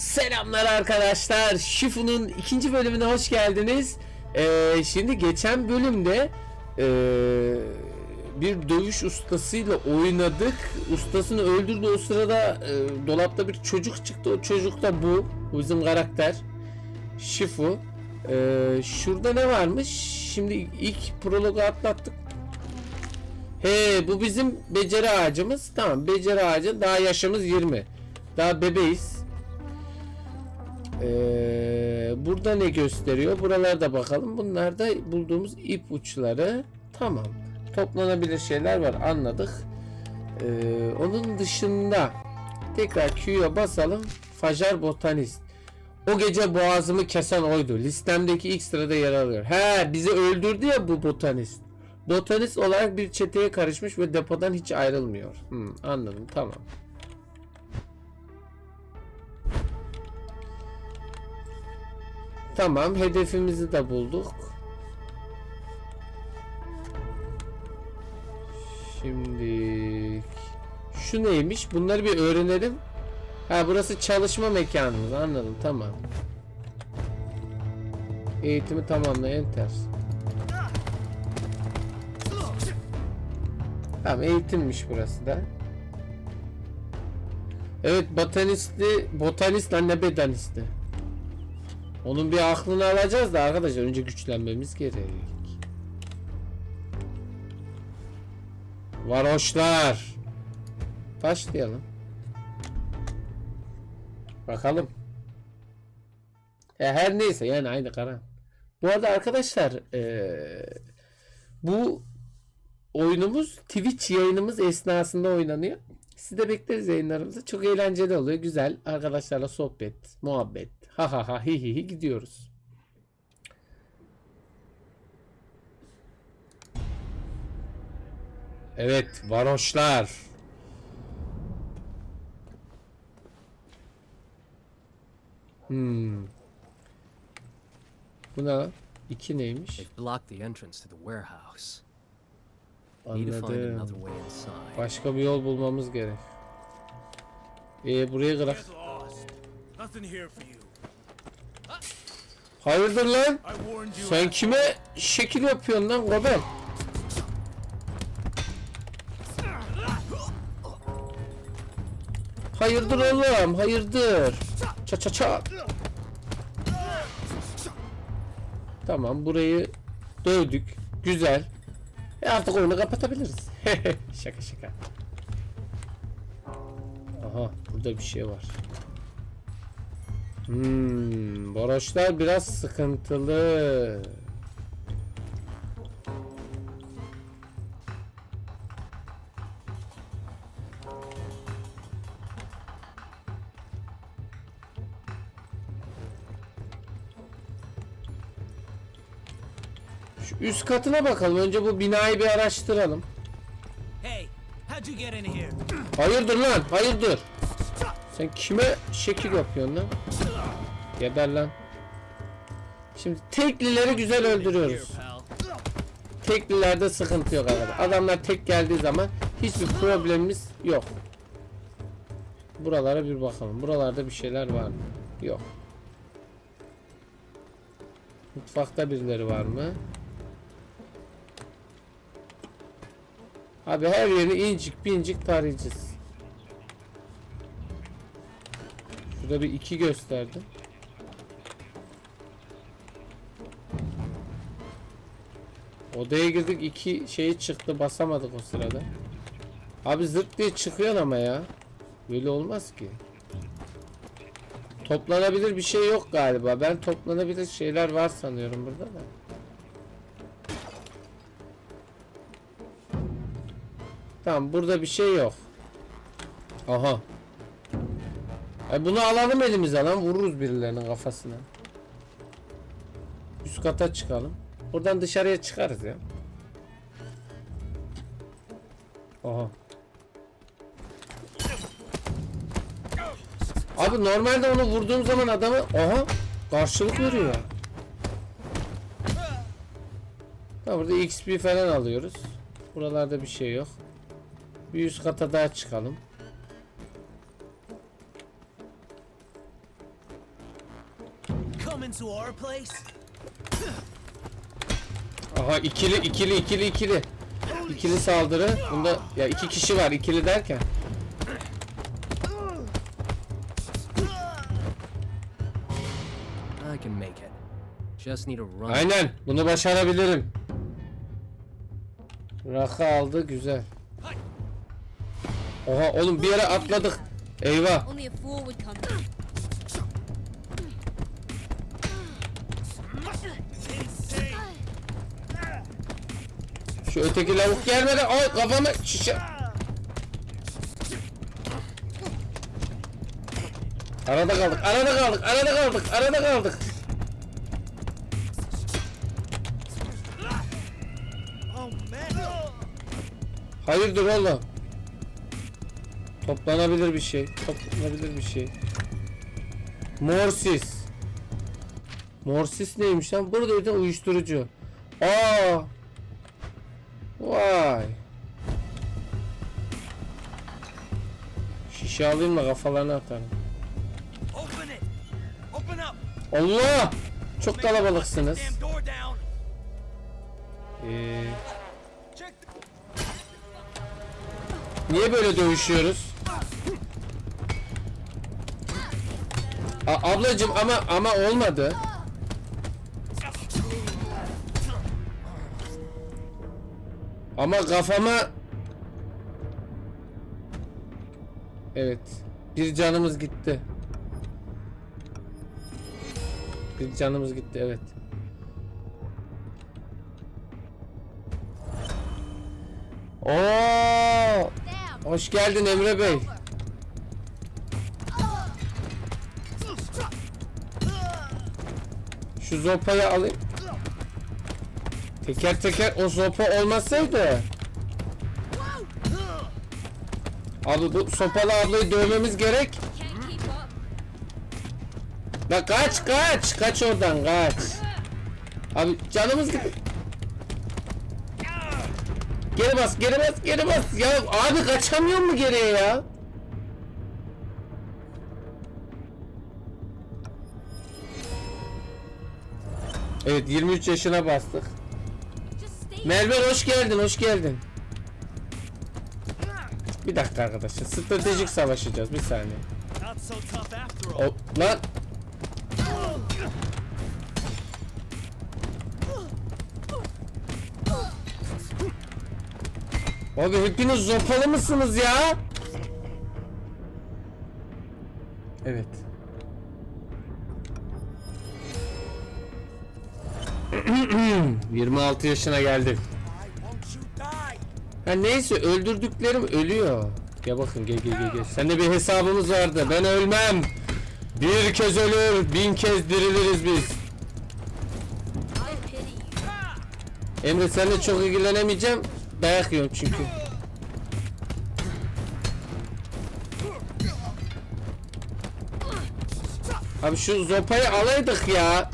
Selamlar arkadaşlar. Şifu'nun ikinci bölümüne hoş geldiniz. Ee, şimdi geçen bölümde ee, bir dövüş ustasıyla oynadık. Ustasını öldürdü o sırada ee, dolapta bir çocuk çıktı. O çocuk da bu. Bizim karakter. Şifu. Ee, şurada ne varmış? Şimdi ilk prologu atlattık. He bu bizim beceri ağacımız. Tamam beceri ağacı. Daha yaşımız 20. Daha bebeğiz. Ee, burada ne gösteriyor? Buralarda bakalım. Bunlar da bulduğumuz ip uçları. Tamam. Toplanabilir şeyler var. Anladık. Ee, onun dışında tekrar Q'ya basalım. Fajar botanist. O gece boğazımı kesen oydu. Listemdeki ilk sırada yer alıyor. He bizi öldürdü ya bu botanist. Botanist olarak bir çeteye karışmış ve depodan hiç ayrılmıyor. Hmm, anladım tamam. Tamam hedefimizi de bulduk. Şimdi şu neymiş? Bunları bir öğrenelim. Ha burası çalışma mekanımız anladım tamam. Eğitimi tamamla enter. Tamam eğitimmiş burası da. Evet botanisti botanist lan ne bedanisti. Onun bir aklını alacağız da arkadaşlar önce güçlenmemiz gerek. Varoşlar. Başlayalım. Bakalım. Ya her neyse yani aynı karan. Bu arada arkadaşlar eee, bu oyunumuz Twitch yayınımız esnasında oynanıyor. Siz de bekleriz yayınlarımızı. Çok eğlenceli oluyor. Güzel. Arkadaşlarla sohbet, muhabbet. Ha ha ha hi hi hi gidiyoruz. Evet, varoşlar. Hmm. Bu ne? İki neymiş? They've blocked the entrance to the warehouse. Need to find Anladım. another way inside. Başka bir yol bulmamız gerek. Ee, buraya lost. Nothing here for you. Hayırdır lan? Sen kime şekil yapıyorsun lan Gobel? Hayırdır oğlum, hayırdır. Ça ça ça. Tamam, burayı dövdük. Güzel. E artık oyunu kapatabiliriz. şaka şaka. Aha, burada bir şey var. Hmm, varoşlar biraz sıkıntılı. Şu üst katına bakalım. Önce bu binayı bir araştıralım. Hayırdır lan? Hayırdır? Sen kime şekil yapıyorsun lan? Geber lan. Şimdi teklileri güzel öldürüyoruz. Teklilerde sıkıntı yok arkadaşlar. Adamlar tek geldiği zaman hiçbir problemimiz yok. Buralara bir bakalım. Buralarda bir şeyler var mı? Yok. Mutfakta birileri var mı? Abi her yerini incik pincik tarayacağız. Şurada bir iki gösterdi. Odaya girdik iki şey çıktı basamadık o sırada. Abi zırt diye çıkıyor ama ya. Böyle olmaz ki. Toplanabilir bir şey yok galiba. Ben toplanabilir şeyler var sanıyorum burada da. Tamam burada bir şey yok. Aha. Ay bunu alalım elimize lan vururuz birilerinin kafasına. Üst kata çıkalım. Buradan dışarıya çıkarız ya. Aha. Abi normalde onu vurduğum zaman adamı aha karşılık veriyor. Tamam burada XP falan alıyoruz. Buralarda bir şey yok. Bir üst kata daha çıkalım. Coming to our place? Aha ikili ikili ikili ikili. İkili saldırı. Bunda ya iki kişi var ikili derken. I can make it. Just need a run. Aynen bunu başarabilirim. Rakı aldı güzel. Oha oğlum bir yere atladık. Eyvah. Şu öteki lavuk gelmedi. Ay kafamı şişe. Arada kaldık, arada kaldık, arada kaldık, arada kaldık. Hayırdır oğlum? Toplanabilir bir şey, toplanabilir bir şey. Morsis. Morsis neymiş lan? Burada bir de uyuşturucu. Aa. Vay. Şişe alayım da kafalarına atarım. Allah! Çok kalabalıksınız. Ee, niye böyle dövüşüyoruz? A- ablacım ama ama olmadı. Ama kafama Evet. Bir canımız gitti. Bir canımız gitti evet. Oo! Hoş geldin Emre Bey. Şu zopayı alayım. Teker teker o sopa olmasaydı. Abi bu sopalı ablayı dövmemiz gerek. La kaç kaç kaç oradan kaç. Abi canımız gitti. Geri bas geri bas geri bas. Ya abi kaçamıyor mu geriye ya? Evet 23 yaşına bastık. Merve hoş geldin hoş geldin. Bir dakika arkadaşlar stratejik savaşacağız bir saniye. O, lan Abi hepiniz zopalı mısınız ya? Evet. ...26 yaşına geldim. Ha neyse öldürdüklerim ölüyor. Gel bakın gel gel gel gel. Seninle bir hesabımız vardı. Ben ölmem. Bir kez ölür, bin kez diriliriz biz. Emre seninle çok ilgilenemeyeceğim. Dayak yiyorum çünkü. Abi şu zopayı alaydık ya.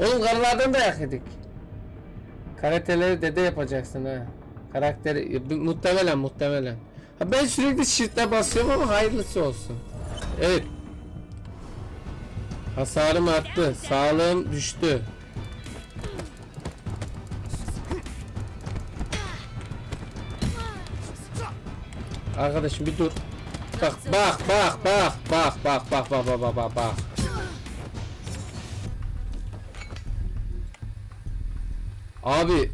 Oğlum karılardan dayak yedik. Karakterleri dede yapacaksın ha. Karakteri muhtemelen muhtemelen. Ha ben sürekli shift'e basıyorum ama hayırlısı olsun. Evet. Hasarım arttı. Sağlığım düştü. Arkadaşım bir dur. Bak bak bak bak bak bak bak bak bak bak bak bak. Abi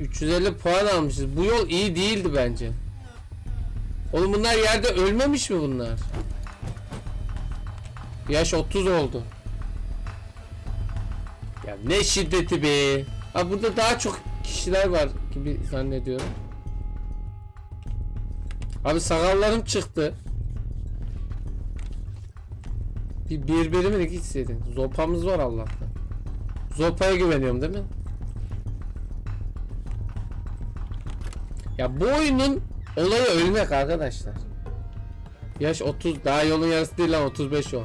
350 puan almışız. Bu yol iyi değildi bence. Oğlum bunlar yerde ölmemiş mi bunlar? Yaş 30 oldu. Ya ne şiddeti be. Ha burada daha çok kişiler var gibi zannediyorum. Abi sakallarım çıktı. Bir birbirimi de gitseydin. Zopamız var Allah'tan. Zopaya güveniyorum değil mi? Ya bu oyunun olayı ölmek arkadaşlar. Yaş 30 daha yolun yarısı değil lan 35 o.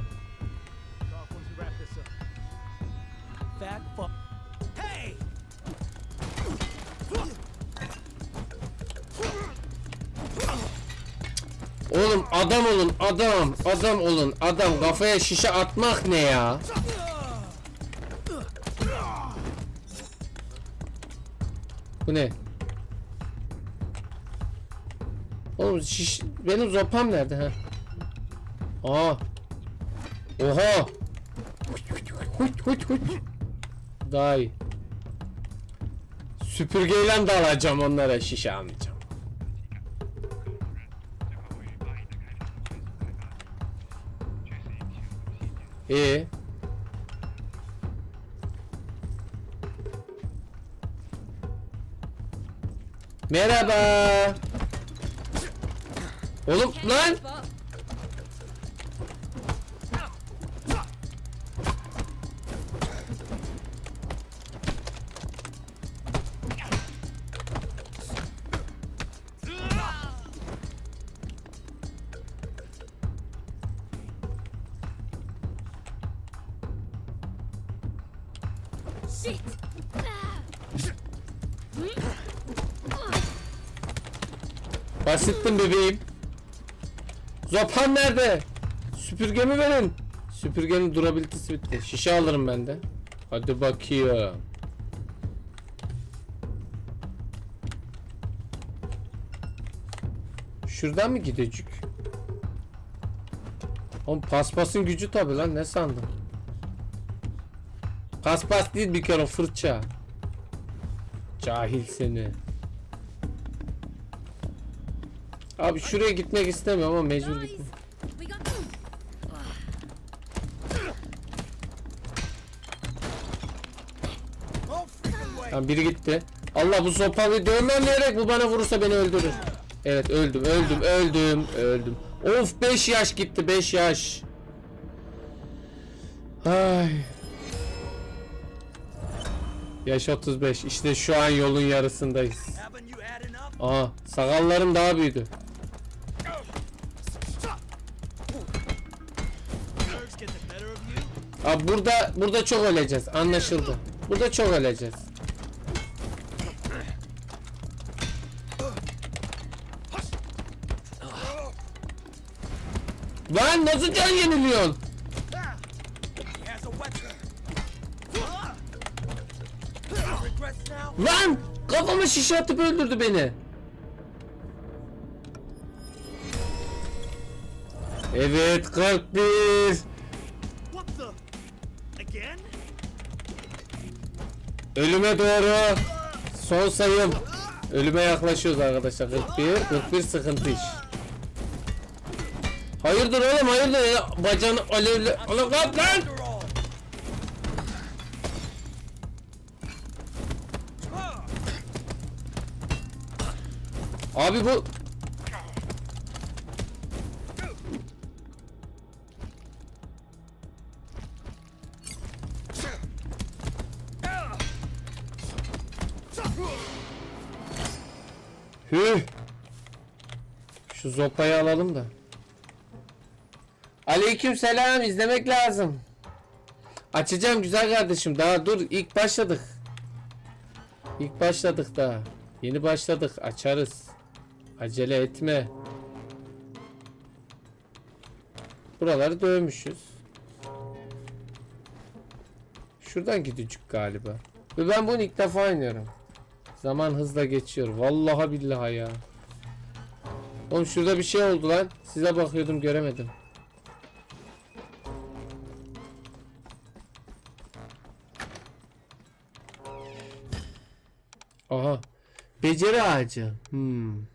Oğlum adam olun adam adam olun adam kafaya şişe atmak ne ya? Bu ne? Oğlum şiş... Benim zopam nerede ha? Aa. Oha. Hut hut hut. Daha iyi. Süpürgeyle de alacağım onlara şişe almayacağım. İyi. Merhaba. Oğlum lan. Shit. Basittim bebeğim. Zopan nerede? Süpürgemi verin. Süpürgenin durabilitesi bitti. Şişe alırım ben de. Hadi bakayım. Şuradan mı gidecek? Oğlum paspasın gücü tabi lan ne sandın? Paspas değil bir kere fırça. Cahil seni. Abi şuraya gitmek istemiyorum ama mecbur way. Tamam biri gitti. Allah bu sopalı dövmemleyerek bu bana vurursa beni öldürür. Evet öldüm öldüm öldüm öldüm. Of 5 yaş gitti 5 yaş. Ay. Yaş 35 işte şu an yolun yarısındayız. Aha sakallarım daha büyüdü. Abi burada burada çok öleceğiz anlaşıldı. Burada çok öleceğiz. Lan nasıl can yeniliyorsun? Lan kafama şişe atıp öldürdü beni. Evet 41. Ölüme doğru. Son sayım. Ölüme yaklaşıyoruz arkadaşlar. 41. 41 sıkıntı iş. Hayırdır oğlum hayırdır ya. Bacağını alevle. Oğlum lan. Ah, Abi bu Şu zopayı alalım da. Aleyküm selam izlemek lazım. Açacağım güzel kardeşim daha dur ilk başladık. İlk başladık daha. Yeni başladık açarız. Acele etme. Buraları dövmüşüz. Şuradan gidecek galiba. Ve ben bunu ilk defa oynuyorum. Zaman hızla geçiyor. Vallahi billahi ya. Oğlum şurada bir şey oldu lan. Size bakıyordum göremedim. Aha. Beceri ağacı. Hmm.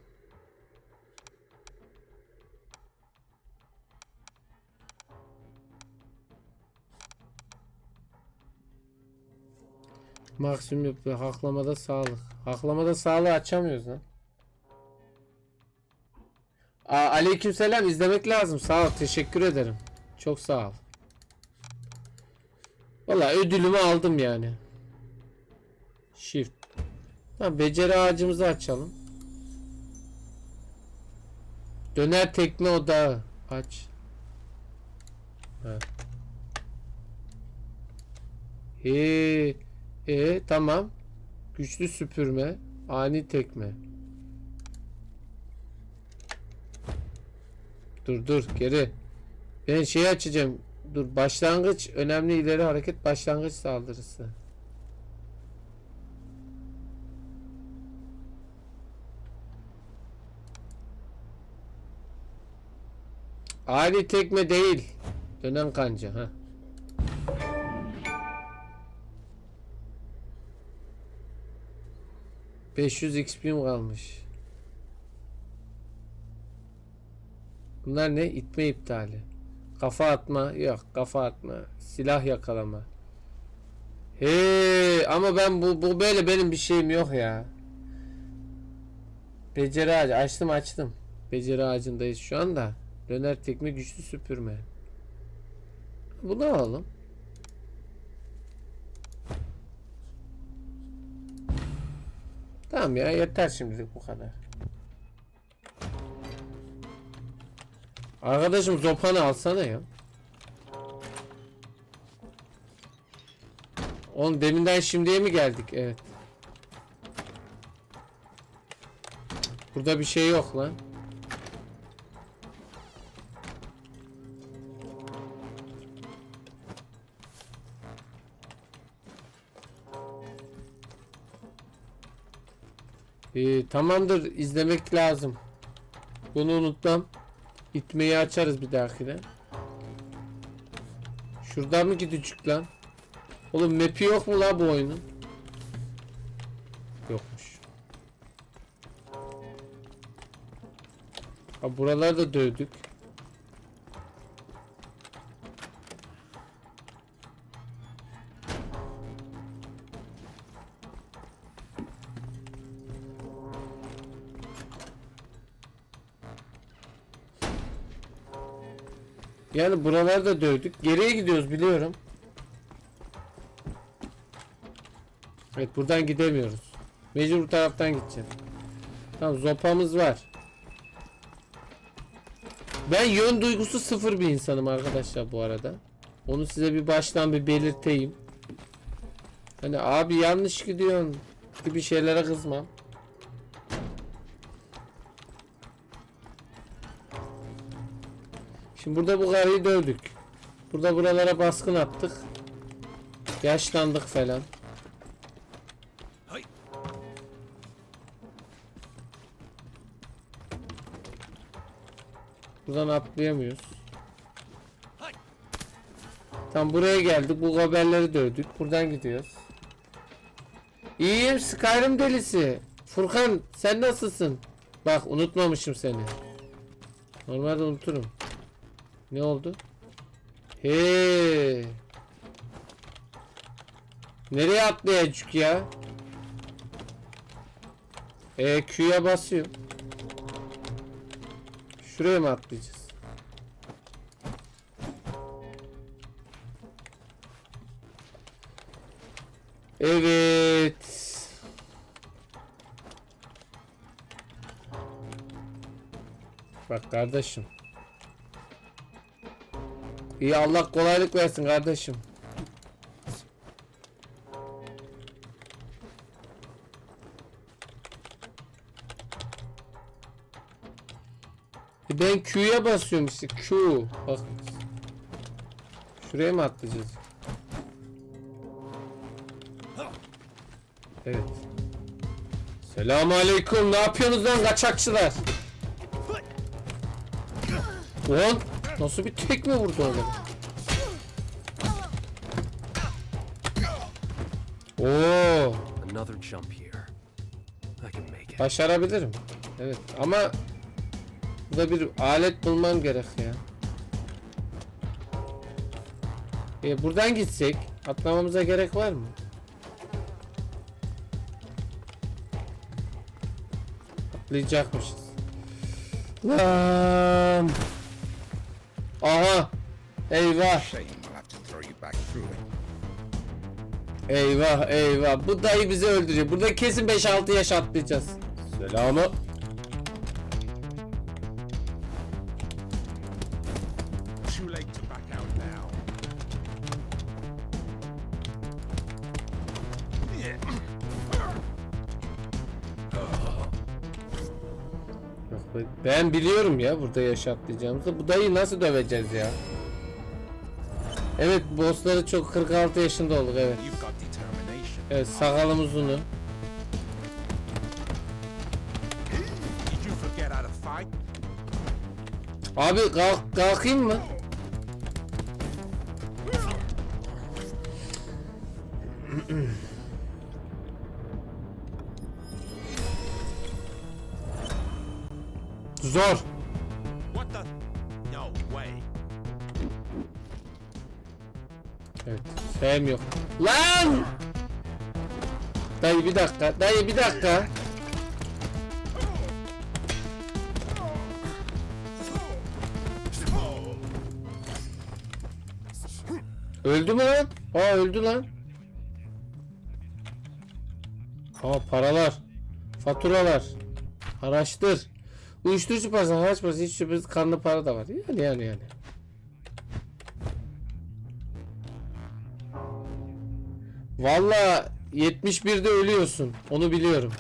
Maksimum yapıyor. Haklamada sağlık. Haklamada sağlığı açamıyoruz lan. Aa, aleykümselam izlemek lazım. Sağ ol. Teşekkür ederim. Çok sağ ol. Valla ödülümü aldım yani. Shift. Tamam beceri ağacımızı açalım. Döner tekne odağı. Aç. Ha. Ee, e tamam. Güçlü süpürme. Ani tekme. Dur dur geri. Ben şeyi açacağım. Dur başlangıç önemli ileri hareket başlangıç saldırısı. Ali tekme değil. Dönen kanca ha. Beş yüz kalmış. Bunlar ne? İtme iptali. Kafa atma. Yok kafa atma. Silah yakalama. He ama ben bu, bu böyle benim bir şeyim yok ya. Beceri ağacı açtım açtım. Beceri ağacındayız şu anda. Döner tekme güçlü süpürme. Bunu alalım. Tamam ya yeter şimdilik bu kadar. Arkadaşım zopanı alsana ya. Oğlum deminden şimdiye mi geldik? Evet. Burada bir şey yok lan. Ee, tamamdır izlemek lazım. Bunu unutmam. İtmeyi açarız bir dahakine. Şuradan mı gidecek lan? Oğlum map'i yok mu la bu oyunun? Yokmuş. Ha buraları da dövdük. Yani buraları da dövdük. Geriye gidiyoruz biliyorum. Evet buradan gidemiyoruz. Mecbur bu taraftan gideceğim. Tamam zopamız var. Ben yön duygusu sıfır bir insanım arkadaşlar bu arada. Onu size bir baştan bir belirteyim. Hani abi yanlış gidiyorsun gibi şeylere kızmam. Şimdi burada bu karıyı dövdük. Burada buralara baskın attık. Yaşlandık falan. Buradan atlayamıyoruz. Tam buraya geldik. Bu haberleri dövdük. Buradan gidiyoruz. İyiyim Skyrim delisi. Furkan sen nasılsın? Bak unutmamışım seni. Normalde unuturum. Ne oldu? He. Nereye atlayacak ya? E Q'ya basıyorum. Şuraya mı atlayacağız? Evet. Bak kardeşim. İyi Allah kolaylık versin kardeşim. Ben Q'ya basıyorum işte Q. Bak. Şuraya mı atlayacağız? Evet. Selamun aleyküm. Ne yapıyorsunuz lan kaçakçılar? Ulan nasıl bir tekme vurdu öyle? Oo, Another jump here. I can make it. başarabilirim. Evet ama burada bir alet bulmam gerek ya. E, buradan gitsek atlamamıza gerek var mı? Atlayacakmışız. Lan. Through it. Eyvah eyvah. Bu dayı bizi öldürüyor. Burada kesin 5-6 yaş atlayacağız. Selamı. Ben biliyorum ya burada yaş atlayacağımızı. Bu dayıyı nasıl döveceğiz ya? Evet bossları çok 46 yaşında olduk evet. Evet sakalım uzunu. Abi kalk, kalkayım mı? Zor. What the? No way. Evet. Fem yok. Lan! Dayı bir dakika. Dayı bir dakika. Öldü mü lan? Aa öldü lan. Aa paralar. Faturalar. Araştır. Uyuşturucu parası, haraç parası, hiç şüphesiz kanlı para da var. Yani yani yani. Valla 71'de ölüyorsun. Onu biliyorum.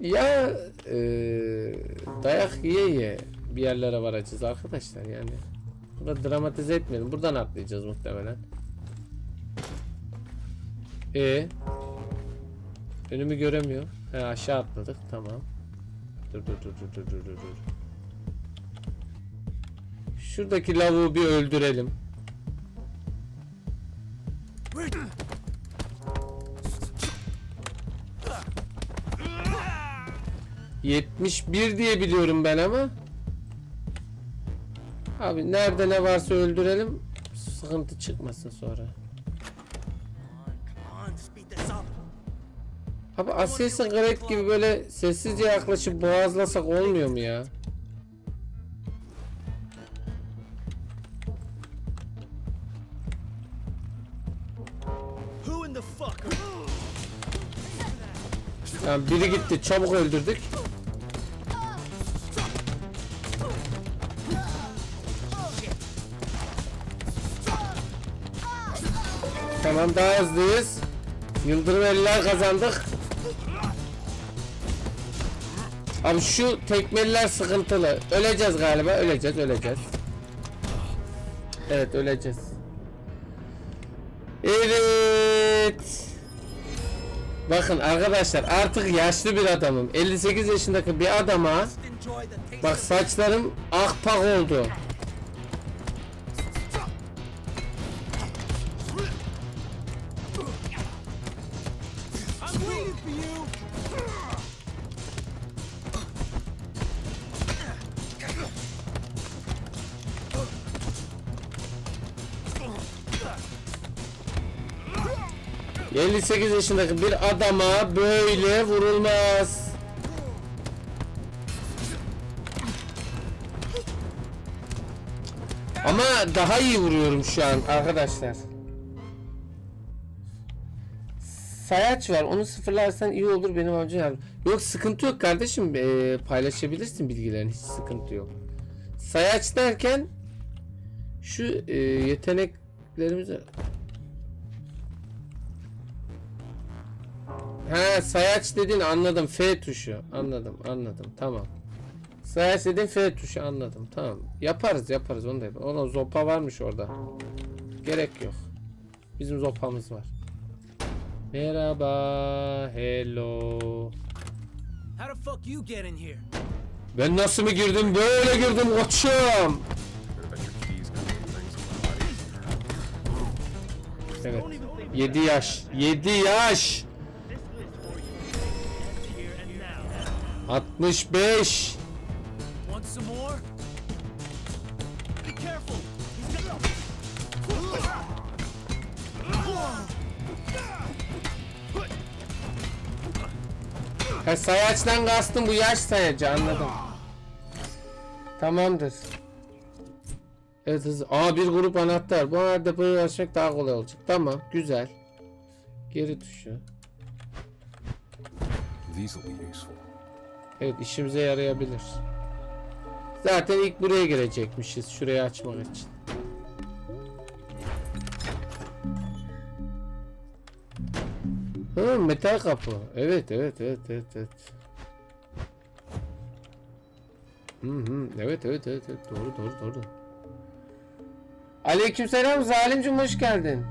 Ya eee, dayak yiye yiye bir yerlere varacağız arkadaşlar yani. Burada dramatize etmeyelim. Buradan atlayacağız muhtemelen. E Önümü göremiyor. He aşağı atladık. Tamam. Dur dur dur dur dur dur dur. Şuradaki lavuğu bir öldürelim. Yetmiş bir diye biliyorum ben ama. Abi nerede ne varsa öldürelim. Sıkıntı çıkmasın sonra. Abi Assassin's Creed gibi böyle sessizce yaklaşıp boğazlasak olmuyor mu ya? Yani biri gitti çabuk öldürdük. Tamam daha hızlıyız. Yıldırım eller kazandık. Abi şu tekmeliler sıkıntılı. Öleceğiz galiba. Öleceğiz, öleceğiz. Evet, öleceğiz. Evet. Bakın arkadaşlar artık yaşlı bir adamım. 58 yaşındaki bir adama bak saçlarım akpak oldu. 58 yaşındaki bir adama böyle vurulmaz. Ama daha iyi vuruyorum şu an arkadaşlar. Sayaç var. Onu sıfırlarsan iyi olur benim amca yardım. Yok sıkıntı yok kardeşim. Ee, paylaşabilirsin bilgilerini. Hiç sıkıntı yok. Sayaç derken şu e, yeteneklerimizi He sayaç dedin anladım. F tuşu. Anladım anladım. Tamam. Sayaç dedin F tuşu anladım. Tamam. Yaparız yaparız onu da yaparız. Ona zopa varmış orada. Gerek yok. Bizim zopamız var. Merhaba. Hello. How the fuck you get in here? Ben nasıl mı girdim? Böyle girdim koçum. Evet. 7 yaş. 7 yaş. 65. Want some more? Be careful. He's got- Ha sayaçtan kastım bu yaş sayacı anladım. Tamamdır. Evet hızlı. Aa bir grup anahtar. Bu anahtarı açmak daha kolay olacak. Tamam güzel. Geri tuşu. These will be useful. Evet işimize yarayabilir. Zaten ilk buraya girecekmişiz. Şurayı açmak için. Hı, metal kapı. Evet, evet, evet, evet, evet. Hı hı, evet, evet, evet, evet. Doğru, doğru, doğru. Aleykümselam Zalimcim hoş geldin.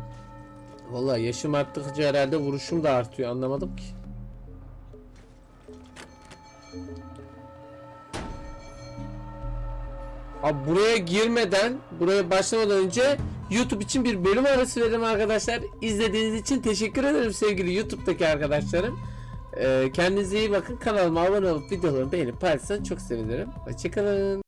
Vallahi yaşım arttıkça herhalde vuruşum da artıyor anlamadım ki. Abi buraya girmeden, buraya başlamadan önce YouTube için bir bölüm arası verelim arkadaşlar. İzlediğiniz için teşekkür ederim sevgili YouTube'daki arkadaşlarım. Ee, kendinize iyi bakın. Kanalıma abone olup videolarımı beğenip paylaşırsanız çok sevinirim. Hoşçakalın.